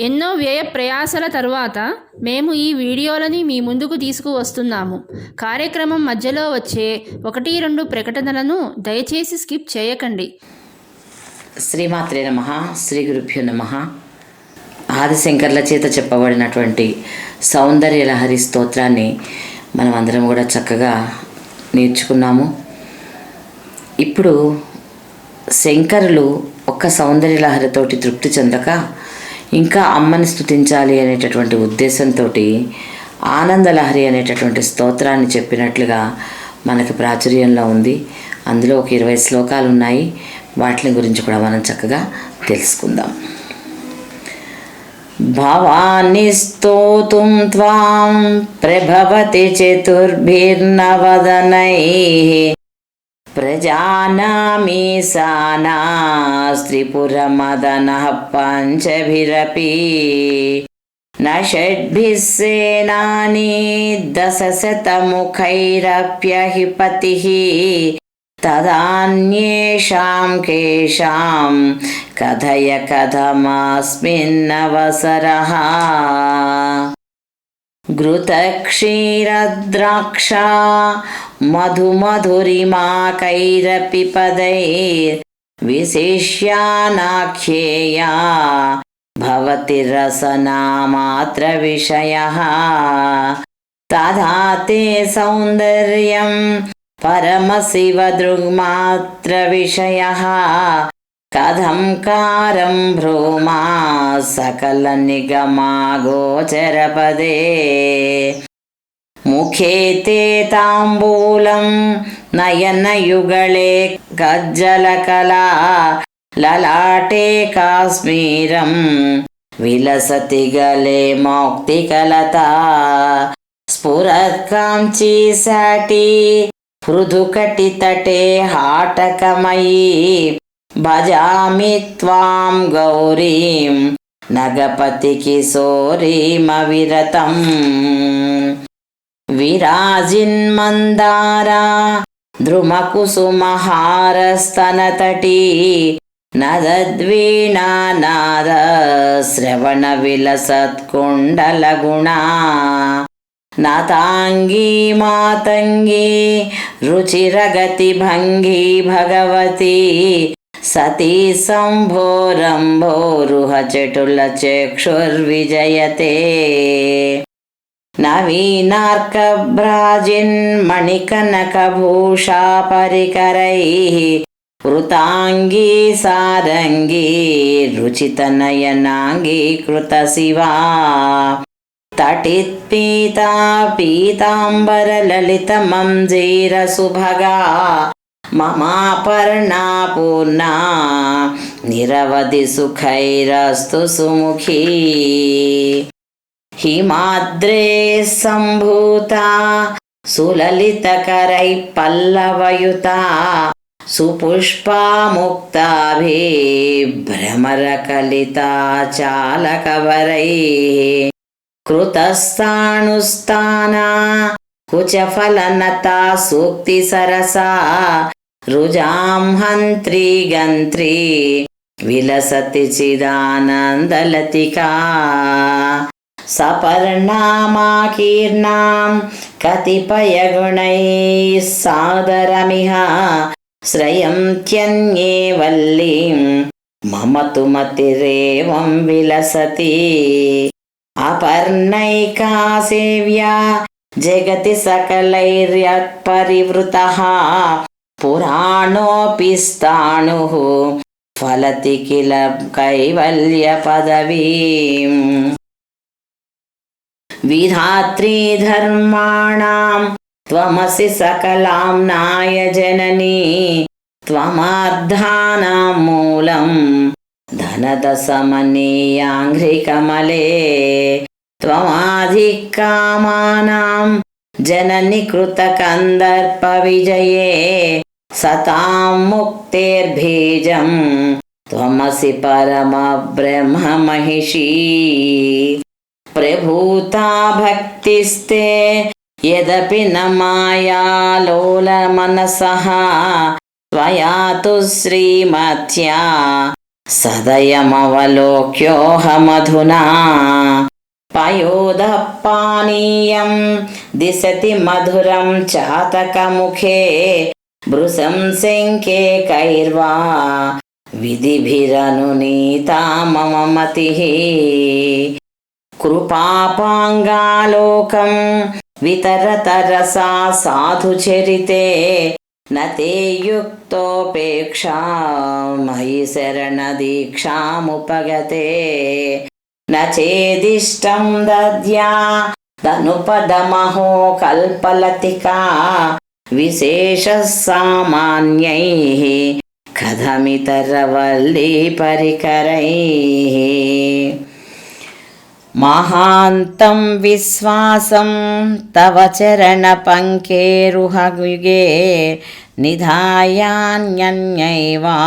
ఎన్నో వ్యయ ప్రయాసల తరువాత మేము ఈ వీడియోలని మీ ముందుకు తీసుకువస్తున్నాము. కార్యక్రమం మధ్యలో వచ్చే ఒకటి రెండు ప్రకటనలను దయచేసి స్కిప్ చేయకండి. శ్రీమాత్రే నమ. శ్రీ గురుభ్యో నమ. ఆదిశంకర్ల చేత చెప్పబడినటువంటి సౌందర్య లహరి స్తోత్రాన్ని మనం అందరం కూడా చక్కగా నేర్చుకున్నాము. ఇప్పుడు శంకరులు ఒక్క సౌందర్య లహరితోటి తృప్తి చెందక ఇంకా అమ్మని స్థుతించాలి అనేటటువంటి ఉద్దేశంతో ఆనందలహరి అనేటటువంటి స్తోత్రాన్ని చెప్పినట్లుగా మనకి ప్రాచుర్యంలో ఉంది. అందులో ఒక ఇరవై శ్లోకాలు ఉన్నాయి వాటిని గురించి కూడా మనం చక్కగా తెలుసుకుందాం. భవాని స్తోతుం త్వాం ప్రభవతి చతుర్భిర్నవదనై प्रजानामीसानास्त्रिपुरमदनः पञ्चभिरपि न षड्भिः सेनानी दशशतमुखैरप्यहि पतिः तदान्येषां केषां कथय कथमास्मिन्नवसरः घृतक्षीरद्राक्षा मधुमधुरिमाकैरपि पदैर्विशिष्यानाख्येया भवति रसनामात्रविषयः तथा ते सौन्दर्यं परमशिवदृग्मात्रविषयः కథంకారం భ్రూమా సకల నిగమాగోచరపదే. ముఖే తే తాంబూలం నయనయుగళే గజ్జల కళా లలాటే కాశ్మీరం విలసతి గలే మోక్తి కలత. స్ఫురత్కాంచీ సాటి మృదుకటి తటే హాటకమయీ हाटकमयी भजामि त्वां गौरीं नगपतिकिशोरीमविरतम् विराजिन्मन्दारा द्रुमकुसुमहारस्तनतटी नदद्वीणानाद श्रवणविलसत्कुण्डलगुणा नाताङ्गी मातङ्गी रुचिरगतिभङ्गी भगवती సతీ సంభోరంభోరుహచటుల చక్షుర్విజయతే నవీనార్కభ్రాజిన్మణికనకభూషా పరికరైః వృతాంగీ సారంగీ రుచితనయనాంగీకృతశివా తటిత్పీతా పీతాంబరలలితమం జీరసుభగా మమాపర్ణా పూర్ణా నిరవధి సుఖైరస్తు సుముఖీ హిమాద్రే సంభూత సులలితకరై పల్లవయుత సుపుష్పాముక్తాభిభ్రమరకలితాచాలకవరై కృతస్థాణుస్థానా కుచఫలనతా సూక్తి సరసా రుజాం హంత్రి గంత్రి విలసతి చిదానందలతికా సపర్ణామాకీర్ణాం కతిపయగుణైः సాదరమిహ శ్రయంత్యన్యే వల్లీ మమ తు మతిరేవం విలసతి అపర్ణైకా సేవ్యా జగతి సకలైర్యత్పరివృత पुराणोऽपि स्थाणुः फलति किल कैवल्यपदवीम् विधात्री धर्माणां त्वमसि सकलां नाय जननी त्वमार्धानां मूलं धनदशमनीयाङ्घ्रिकमले त्वमाधिकामानां जननि कृतकन्दर्पविजये సతాం ముక్తేర్బీజం త్వమసి పరమబ్రహ్మమహిషీ. ప్రభూతా భక్తిస్తే యదపి న మాయాలోలమనసః త్వయా తు శ్రీమత్యా సదయమవలోక్యోహమధునా. పయోదः పానీయం దిశతి మధురం చాతకముఖే భృశంసింకే కైర్వా. విధిభిరను నీతా మమ మతి కృపాపాంగాలోకం వితరతరసా సాధు చరితే నతే యుక్తోపేక్షా. మయి శరణదీక్షాముపగతే నేదిష్టం దద్యా. ధనుపదమహో కల్పలతికా. धनुपदमहो कल्पलतिका विशेषः सामान्यैः कथमितरवल्ली परिकरैः महान्तं विश्वासं तव चरणपङ्केरुहयुगे निधायान्यन्यैवा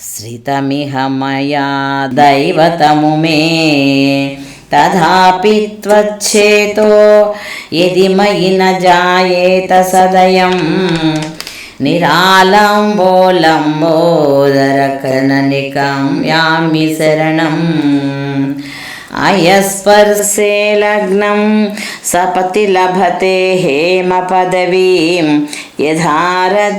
श्रितमिह मया दैवतमु मे तथापि त्वच्छेतो यदि मयि न जायेत सदयं निरालम्बोलम्बोदरकर्णनिकं यामि शरणम् अयस्पर्शे लग्नं सपति लभते हेमपदवीं यथारध्यापादा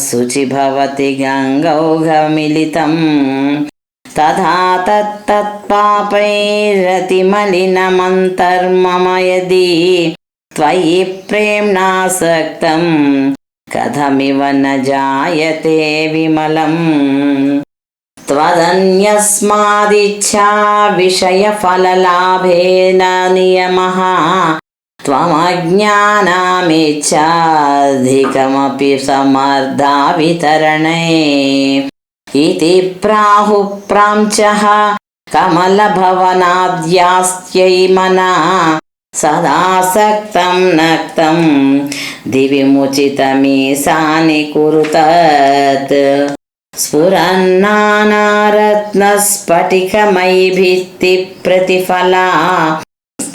शुचि भवति गङ्गौघमिलितं तथा तत्तत्पापैरतिमलिनमन्तर्मम यदि त्वयि प्रेम्णासक्तं कथमिव न जायते विमलम्। त्वदन्यस्मादिच्छा विषयफललाभेन नियमः। त्वमज्ञानामिच्छाधिकमपि समर्धा वितरणे इति प्राहुः प्राञ्चः कमलभवनाद्यास्त्यै मना सदासक्तं नक्तं दिवि मुचितमीशानि कुरु तत् स्फुरन्नानारत्नस्फटिकमयि भित्तिप्रतिफला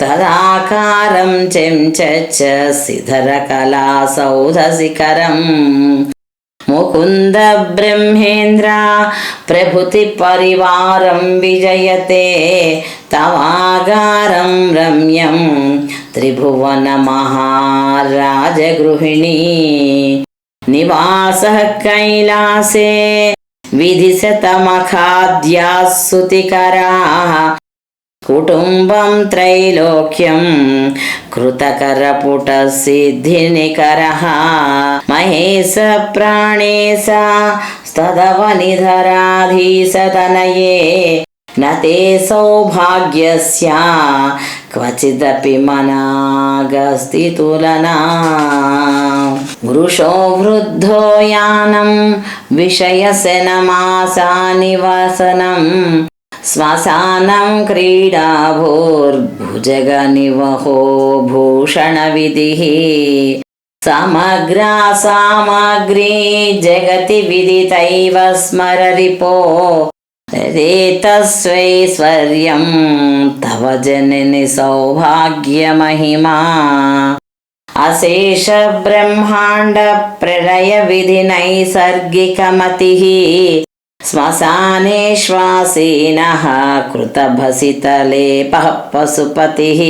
तदाकारं चञ्चच्च सिधरकलासौधशिखरम् मुकुन्द ब्रह्मेन्द्र प्रभृतिपरिवारं विजयते तवागारं रम्यं त्रिभुवनमहाराजगृहिणी निवासः कैलासे विधिशतमखाद्याः सुतिकराः కుటుంబం త్రైలోక్యం కృతకరపుట సిద్ధినికర మహేశ ప్రాణేశ స్తదవనిధరాధీసతనయే నతే సౌభాగ్యస్య క్వచిదపి మనాగస్థితులనా. వృషో వృద్ధో యానం విషయశనమాసా నివసనం श्मशानं क्रीडाभूर्भुजगनिवहो भूषणविधिः समग्रा सामग्री जगति विदितैव स्मररिपो रेतस्वैश्वर्यं तव जननि सौभाग्यमहिमा अशेषब्रह्माण्डप्रलयविधिनैसर्गिकमतिः श्मशाने श्वासीनः कृतभसितलेपः पशुपतिः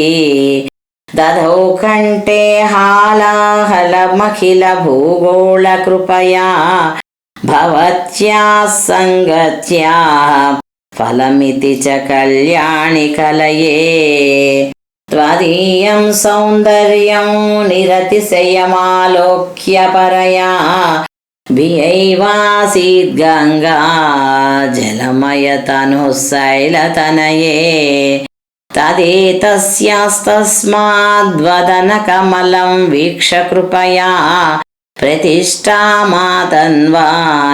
दधौ कण्ठे हालाहलमखिलभूगोळकृपया भवत्याः सङ्गत्याः फलमिति च कल्याणि कलये त्वदीयं सौन्दर्यं निरतिशयमालोक्य परया भियैवासीद् गङ्गा जलमयतनुः शैलतनये तदेतस्यास्तस्माद्वदनकमलं वीक्ष कृपया प्रतिष्ठामातन्वा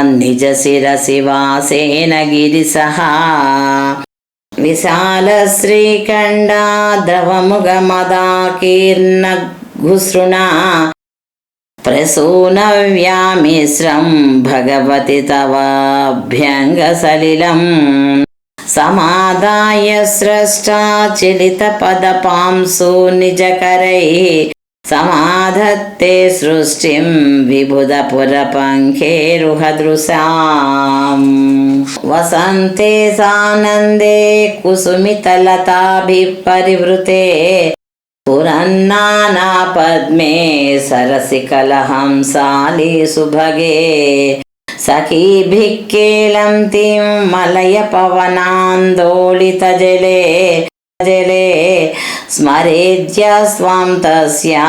निजशिरसि वासेन गिरिसः विशालश्रीकण्डा द्रवमुगमदाकीर्णघुसृणा ప్రసూనవ్యామిశ్రం భగవతి తవాభ్యంగసలిలం సమాదాయ స్రష్టాచలితపదపాంసూ నిజకరై సమాధత్తే సృష్టిం విబుధ పురపంఖేరుహదృశాం వసంతే సానందే కుసుమితలతాభిపరివృతే पुरन्नानापद्मे सरसिकलहंसाली सुभगे सखीभिः केलन्तीं मलयपवनान्दोलितजले जले स्मरेद्य स्वां तस्या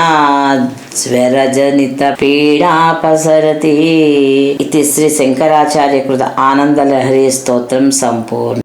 ज्वरजनितपीडापसरति इति श्रीशङ्कराचार्यकृत आनन्दलहरी स्तोत्रं सम्पूर्णम्